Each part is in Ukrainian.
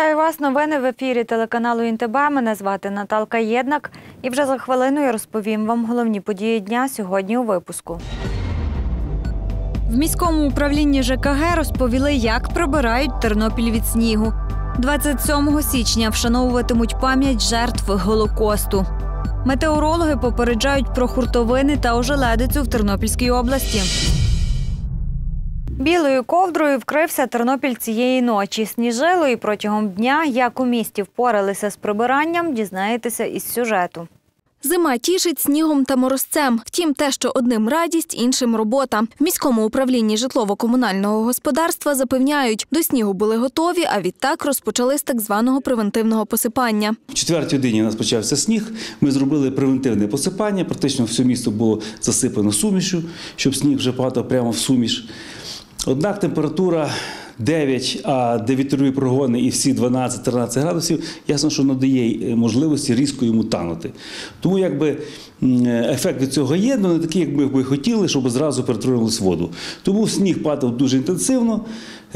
Вітаю вас. Новини в ефірі телеканалу ІНТБ. Мене звати Наталка Єднак. І вже за хвилину я розповім вам головні події дня сьогодні у випуску. В міському управлінні ЖКГ розповіли, як прибирають Тернопіль від снігу. 27 січня вшановуватимуть пам'ять жертв Голокосту. Метеорологи попереджають про хуртовини та ожеледицю в Тернопільській області. Білою ковдрою вкрився Тернопіль цієї ночі. Сніжило і протягом дня, як у місті впоралися з прибиранням, дізнаєтеся із сюжету. Зима тішить снігом та морозцем. Втім, те, що одним радість, іншим робота. В міському управлінні житлово-комунального господарства запевняють, до снігу були готові, а відтак розпочали з так званого превентивного посипання. В четвертій годині у нас почався сніг. Ми зробили превентивне посипання. Практично все місто було засипано сумішю, щоб сніг вже падав прямо в суміш. Однак температура 9, а 9 прогони і всі 12-13 градусів, ясно, що надає можливості різко йому танути. Тому якби ефект від цього є, але не такий, як ми би хотіли, щоб зразу перетворилось в воду. Тому сніг падав дуже інтенсивно.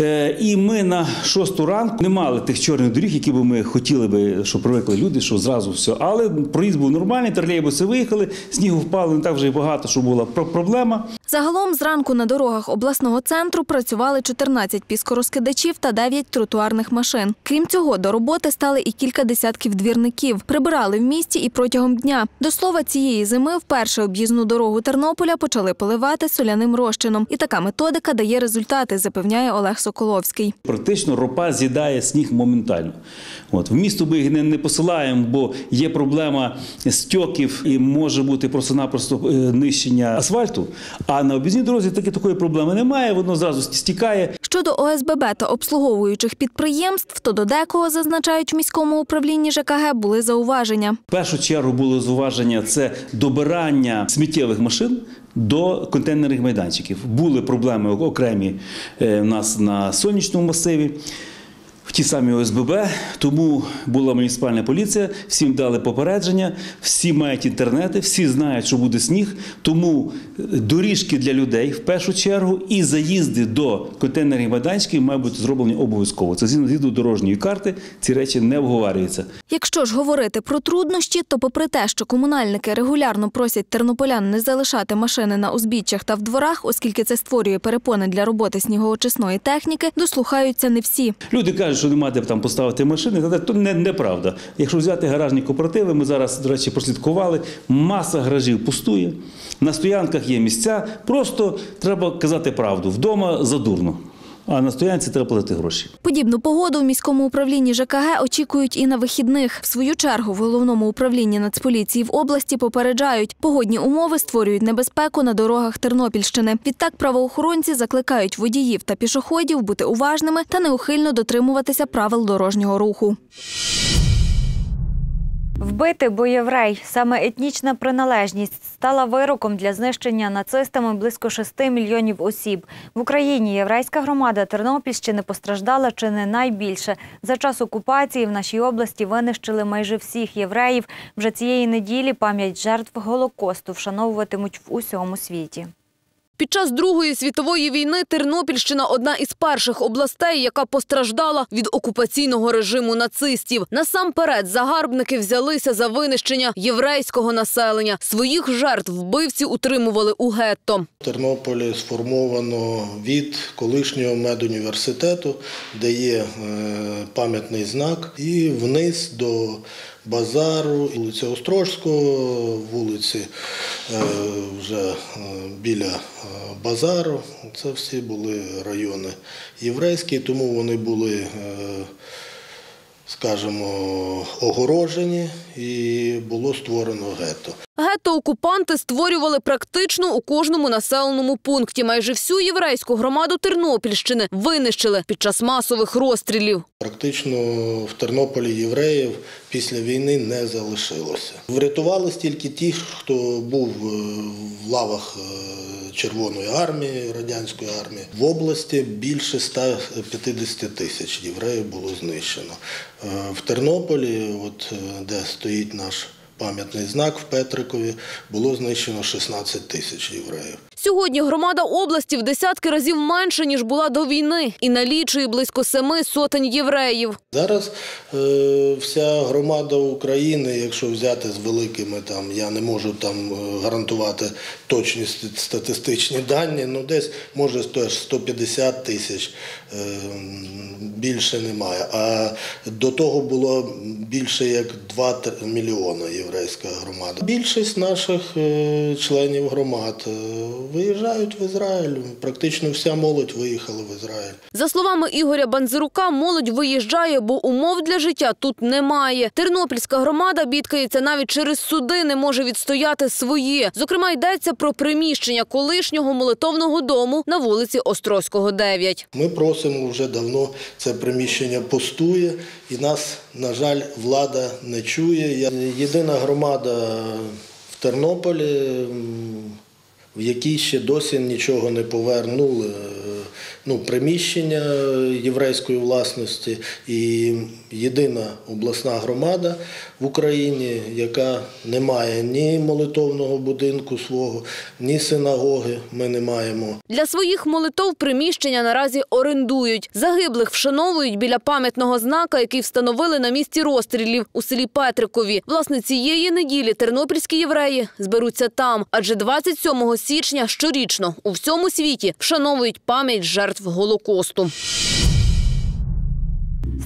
Е, І ми на шосту ранку не мали тих чорних доріг, які би ми хотіли би, щоб привикли люди, що зразу все. Але проїзд був нормальний, тролейбуси виїхали, снігу впало не так вже й багато, що була проблема. Загалом зранку на дорогах обласного центру працювали 14 піскорозкидачів та 9 тротуарних машин. Крім цього, до роботи стали і кілька десятків двірників. Прибирали в місті і протягом дня. До слова, цієї зими вперше об'їзну дорогу Тернополя почали поливати соляним розчином. І така методика дає результати, запевняє Олег Соколовський. Практично ропа з'їдає сніг моментально. От. В місто ми їх не, не посилаємо, бо є проблема стьоків і може бути просто-напросто е, нищення асфальту. А на об'їзній дорозі таки такої проблеми немає, воно зразу стікає. Щодо ОСББ та обслуговуючих підприємств, то до декого зазначають в міському управлінні ЖКГ були зауваження. В першу чергу були зуваження це добирання сміттєвих машин. До контейнерних майданчиків були проблеми окремі е, у нас на сонячному масиві. В ті самі ОСББ, тому була муніципальна поліція, всім дали попередження, всі мають інтернети, всі знають, що буде сніг. Тому доріжки для людей в першу чергу і заїзди до контейнерних майданчиків мають бути зроблені обов'язково. Це згідно згідно дорожньої карти, ці речі не обговорюються. Якщо ж говорити про труднощі, то попри те, що комунальники регулярно просять тернополян не залишати машини на узбіччях та в дворах, оскільки це створює перепони для роботи снігоочисної техніки, дослухаються не всі. Люди кажуть, що немає де там поставити машини, то не, неправда. Якщо взяти гаражні кооперативи, ми зараз, до речі, прослідкували, маса гаражів пустує, на стоянках є місця, просто треба казати правду. Вдома задурно, а на стоянці треба платити гроші. Подібну погоду в міському управлінні ЖКГ очікують і на вихідних. В свою чергу в головному управлінні Нацполіції в області попереджають, погодні умови створюють небезпеку на дорогах Тернопільщини. Відтак правоохоронці закликають водіїв та пішоходів бути уважними та неухильно дотримуватися правил дорожнього руху. Вбити бо єврей. Саме етнічна приналежність стала вироком для знищення нацистами близько 6 мільйонів осіб. В Україні єврейська громада Тернопільщини постраждала чи не найбільше. За час окупації в нашій області винищили майже всіх євреїв. Вже цієї неділі пам'ять жертв Голокосту вшановуватимуть в усьому світі. Під час Другої світової війни Тернопільщина одна із перших областей, яка постраждала від окупаційного режиму нацистів. Насамперед загарбники взялися за винищення єврейського населення. Своїх жертв вбивці утримували у гетто. Тернополі сформовано від колишнього медуніверситету, де є е, пам'ятний знак, і вниз до базару, вулиця Острожського, вулиці е, вже е, біля е, базару. Це всі були райони єврейські, тому вони були. Скажімо, огорожені і було створено гетто. Гетто окупанти створювали практично у кожному населеному пункті. Майже всю єврейську громаду Тернопільщини винищили під час масових розстрілів. Практично в Тернополі євреїв після війни не залишилося. Врятувались тільки ті, хто був е, в лавах е, Червоної армії, радянської армії. В області більше 150 тисяч євреїв було знищено. Е, В Тернополі, от де стоїть наш пам'ятний знак в Петрикові, було знищено 16 тисяч євреїв. Сьогодні громада області в десятки разів менше, ніж була до війни, і налічує близько семи сотень євреїв. Зараз е, вся громада України, якщо взяти з великими, там я не можу там е, гарантувати точні статистичні дані, ну десь може теж 150 тисяч е, більше немає. А до того було більше як 2 тр- мільйони єврейська громада. Більшість наших е, членів громад е, виїжджають в Ізраїль. Практично вся молодь виїхала в Ізраїль. За словами Ігоря Банзирука, молодь виїжджає, бо умов для життя тут немає. Тернопільська громада бідкається навіть через суди, не може відстояти свої. Зокрема, йдеться про приміщення колишнього молитовного дому на вулиці Острозького, 9. Ми просимо вже давно це приміщення пустує, і нас, на жаль, влада не чує. Єдина громада в Тернополі, в якій ще досі нічого не повернули. е, Ну, приміщення єврейської власності і єдина обласна громада в Україні, яка не має ні молитовного будинку свого, ні синагоги. Ми не маємо. Для своїх молитов приміщення наразі орендують. Загиблих вшановують біля пам'ятного знака, який встановили на місці розстрілів у селі Петрикові. Власне, цієї неділі тернопільські євреї зберуться там, адже 27 січня щорічно у всьому світі вшановують пам'ять жертв Голокосту.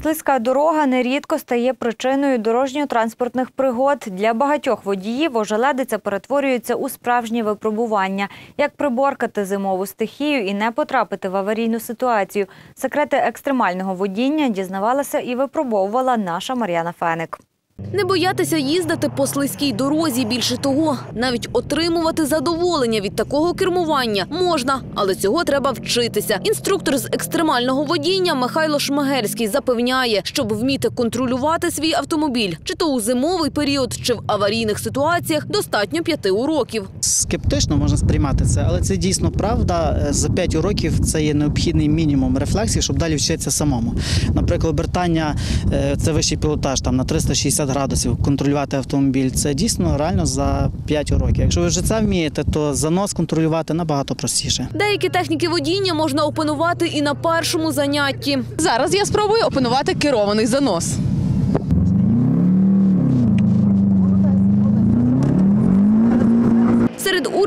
Слизька дорога нерідко стає причиною дорожньо-транспортних пригод. Для багатьох водіїв ожеледиця перетворюється у справжнє випробування. Як приборкати зимову стихію і не потрапити в аварійну ситуацію. Секрети екстремального водіння дізнавалася і випробовувала наша Мар'яна Феник. Не боятися їздити по слизькій дорозі. Більше того, навіть отримувати задоволення від такого кермування можна, але цього треба вчитися. Інструктор з екстремального водіння Михайло Шмагельський запевняє, щоб вміти контролювати свій автомобіль, чи то у зимовий період, чи в аварійних ситуаціях, достатньо п'яти уроків. Скептично можна сприймати це, але це дійсно правда. Е, За 5 років це є необхідний мінімум рефлексів, щоб далі вчитися самому. Наприклад, обертання е, це вищий пілотаж там на 360 градусів, контролювати автомобіль. Це дійсно реально за 5 років. Якщо ви вже це вмієте, то занос контролювати набагато простіше. Деякі техніки водіння можна опанувати і на першому занятті. Зараз я спробую опанувати керований занос.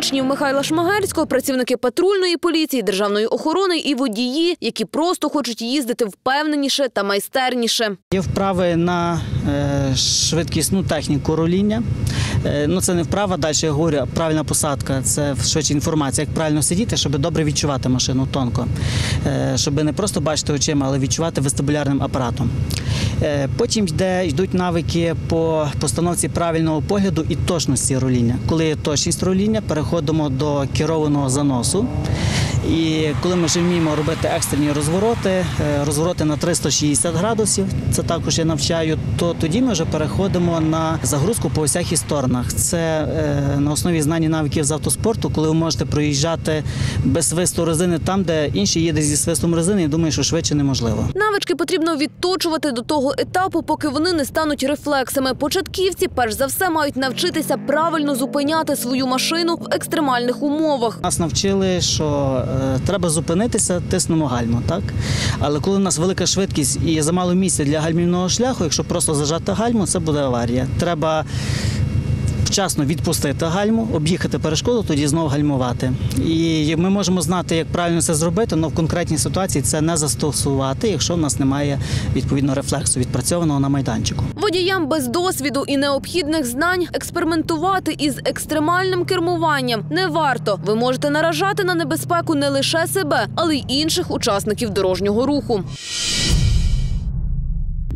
Учнів Михайла Шмагельського працівники патрульної поліції, державної охорони і водії, які просто хочуть їздити впевненіше та майстерніше. Є вправи на е, швидкісну техніку руління. Е, ну це не вправа, далі я говорю, правильна посадка. Це швидше інформація, як правильно сидіти, щоб добре відчувати машину тонко. Е, щоб не просто бачити очима, але відчувати вестибулярним апаратом. Е, потім йде, йдуть навики по постановці правильного погляду і точності руління. Коли є точність руління, переходимо до керованого заносу. І коли ми вже вміємо робити екстрені розвороти, е, розвороти на 360 градусів, це також я навчаю, то тоді ми вже переходимо на загрузку по усіх сторонах. Це е, на основі знань і навиків з автоспорту, коли ви можете проїжджати без свисту резини там, де інші їде зі свистом резини, і думаю, що швидше неможливо. Навички потрібно відточувати до того етапу, поки вони не стануть рефлексами. Початківці, перш за все, мають навчитися правильно зупиняти свою машину в екстремальних умовах. Нас навчили, що треба зупинитися, тиснемо гальму, так? Але коли у нас велика швидкість і замало місця для гальмівного шляху, якщо просто зажати гальму, це буде аварія. Треба вчасно відпустити гальму, об'їхати перешкоду, тоді знову гальмувати. І ми можемо знати, як правильно це зробити, але в конкретній ситуації це не застосувати, якщо в нас немає відповідно рефлексу відпрацьованого на майданчику. Водіям без досвіду і необхідних знань експериментувати із екстремальним кермуванням не варто. Ви можете наражати на небезпеку не лише себе, але й інших учасників дорожнього руху.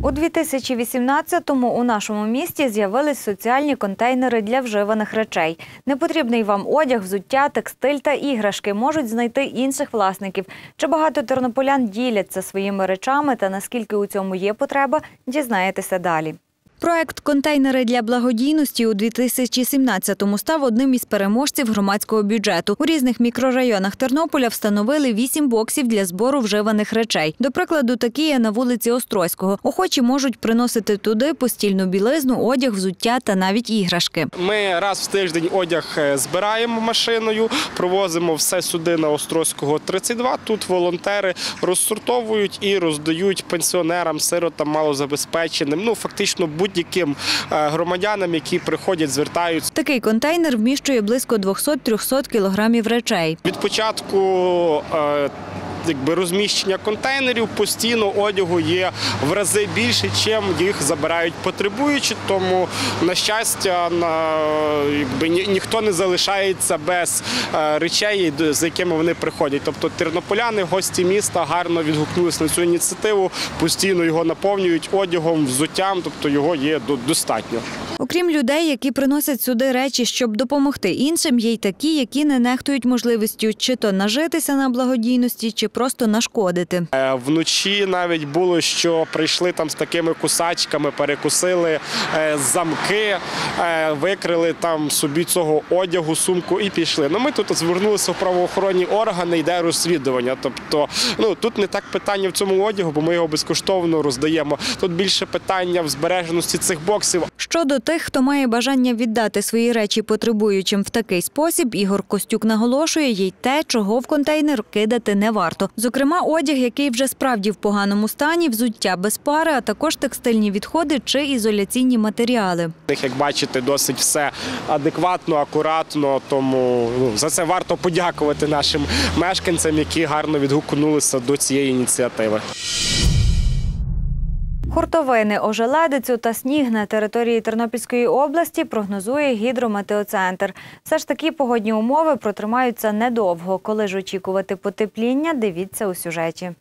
У 2018-му у нашому місті з'явились соціальні контейнери для вживаних речей. Непотрібний вам одяг, взуття, текстиль та іграшки можуть знайти інших власників. Чи багато тернополян діляться своїми речами та наскільки у цьому є потреба, дізнаєтеся далі. Проект Контейнери для благодійності у 2017-му став одним із переможців громадського бюджету. У різних мікрорайонах Тернополя встановили вісім боксів для збору вживаних речей. До прикладу, такі є на вулиці Острозького. Охочі можуть приносити туди постільну білизну, одяг, взуття та навіть іграшки. Ми раз в тиждень одяг е, збираємо машиною, провозимо все сюди на Острозького 32. Тут волонтери розсортовують і роздають пенсіонерам, сиротам, малозабезпеченим. Ну фактично будь-яким е, громадянам, які приходять, звертаються. Такий контейнер вміщує близько 200-300 кілограмів речей. Від початку. Якби розміщення контейнерів постійно одягу є в рази більше, чим їх забирають потребуючі. Тому на щастя, на якби ні, ніхто не залишається без е, речей, з якими вони приходять. Тобто тернополяни, гості міста гарно відгукнулися на цю ініціативу, постійно його наповнюють одягом, взуттям, тобто його є достатньо. Окрім людей, які приносять сюди речі, щоб допомогти іншим, є й такі, які не нехтують можливістю чи то нажитися на благодійності, чи просто нашкодити. Е, Вночі навіть було, що прийшли там з такими кусачками, перекусили е, замки, е, викрили там собі цього одягу, сумку і пішли. Ну ми тут звернулися в правоохоронні органи, йде розслідування. Тобто, ну тут не так питання в цьому одягу, бо ми його безкоштовно роздаємо. Тут більше питання в збереженості цих боксів. Щодо тих, хто має бажання віддати свої речі потребуючим в такий спосіб, Ігор Костюк наголошує, є й те, чого в контейнер кидати не варто. Зокрема, одяг, який вже справді в поганому стані, взуття без пари, а також текстильні відходи чи ізоляційні матеріали. як бачите, досить все адекватно, акуратно. Тому ну, за це варто подякувати нашим мешканцям, які гарно відгукнулися до цієї ініціативи. Хуртовини, ожеледицю та сніг на території Тернопільської області прогнозує гідрометеоцентр. Все ж таки погодні умови протримаються недовго. Коли ж очікувати потепління, дивіться у сюжеті.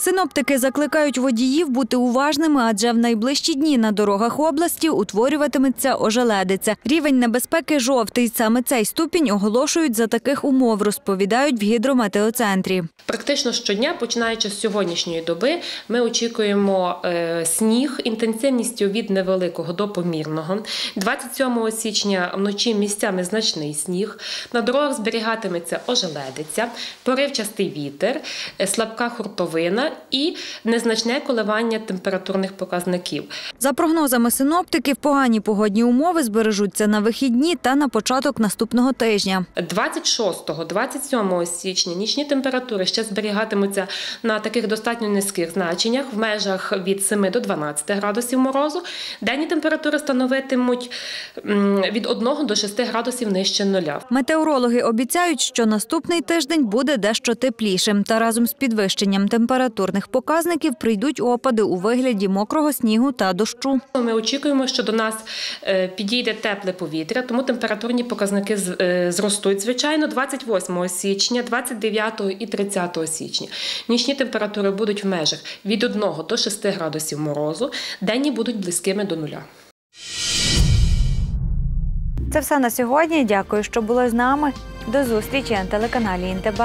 Синоптики закликають водіїв бути уважними, адже в найближчі дні на дорогах області утворюватиметься ожеледиця. Рівень небезпеки жовтий. Саме цей ступінь оголошують за таких умов, розповідають в гідрометеоцентрі. Практично щодня, починаючи з сьогоднішньої доби, ми очікуємо е, сніг інтенсивністю від невеликого до помірного. 27 січня вночі місцями значний сніг. На дорогах зберігатиметься ожеледиця, поривчастий вітер, е, слабка хуртовина і незначне коливання температурних показників. За прогнозами синоптиків, погані погодні умови збережуться на вихідні та на початок наступного тижня. 26-27 січня нічні температури ще зберігатимуться на таких достатньо низьких значеннях в межах від 7 до 12 градусів морозу. Денні температури становитимуть від 1 до 6 градусів нижче нуля. Метеорологи обіцяють, що наступний тиждень буде дещо теплішим, та разом з підвищенням температурних показників прийдуть опади у вигляді мокрого снігу та дощу. Ми очікуємо, що до нас е, підійде тепле повітря, тому температурні показники е, зростуть. Звичайно, 28 січня, 29 і 30 січня. Нічні температури будуть в межах від 1 до 6 градусів морозу, денні будуть близькими до нуля. Це все на сьогодні. Дякую, що були з нами. До зустрічі на телеканалі ІНТБ.